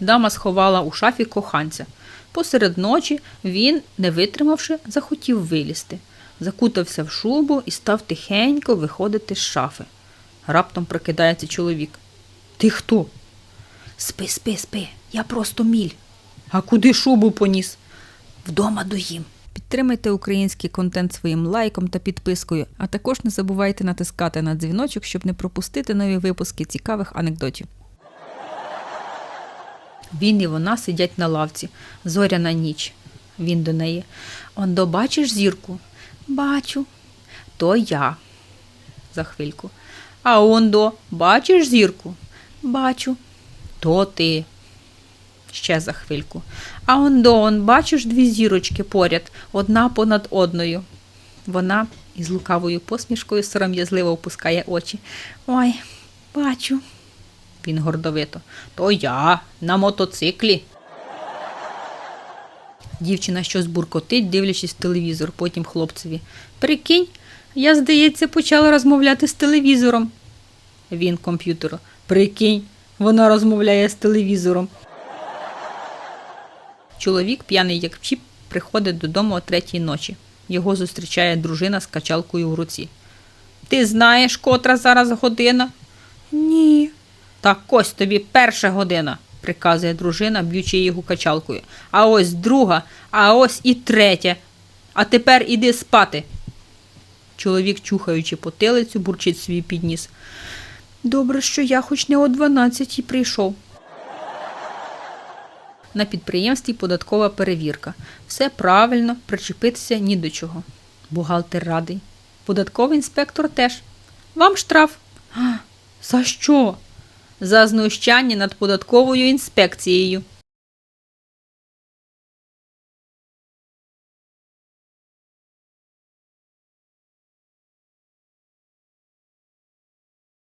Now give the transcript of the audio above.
Дама сховала у шафі коханця. Посеред ночі він, не витримавши, захотів вилізти. Закутався в шубу і став тихенько виходити з шафи. Раптом прокидається чоловік. Ти хто? Спи, спи, спи, я просто міль. А куди шубу поніс? Вдома доїм. Підтримайте український контент своїм лайком та підпискою, а також не забувайте натискати на дзвіночок, щоб не пропустити нові випуски цікавих анекдотів. Він і вона сидять на лавці. Зоряна ніч. Він до неї. Ондо бачиш зірку? Бачу. То я. За хвильку. А ондо, бачиш зірку? Бачу. То ти. Ще за хвильку. А ондо, он, бачиш дві зірочки поряд, одна понад одною. Вона із лукавою посмішкою сором'язливо опускає очі. Ой, бачу. Він гордовито. То я на мотоциклі. Дівчина щось буркотить, дивлячись телевізор, потім хлопцеві. Прикинь, я, здається, почала розмовляти з телевізором. Він комп'ютеру. Прикинь, вона розмовляє з телевізором. Чоловік, п'яний як чіп, приходить додому о третій ночі. Його зустрічає дружина з качалкою в руці. Ти знаєш, котра зараз година? Так ось тобі перша година, приказує дружина, б'ючи його качалкою. А ось друга, а ось і третя. А тепер іди спати. Чоловік, чухаючи потилицю, бурчить свій підніс. Добре, що я хоч не о дванадцятій прийшов. На підприємстві податкова перевірка. Все правильно, причепитися ні до чого. Бухгалтер радий. Податковий інспектор теж. Вам штраф. А, за що? За знущання над податковою інспекцією.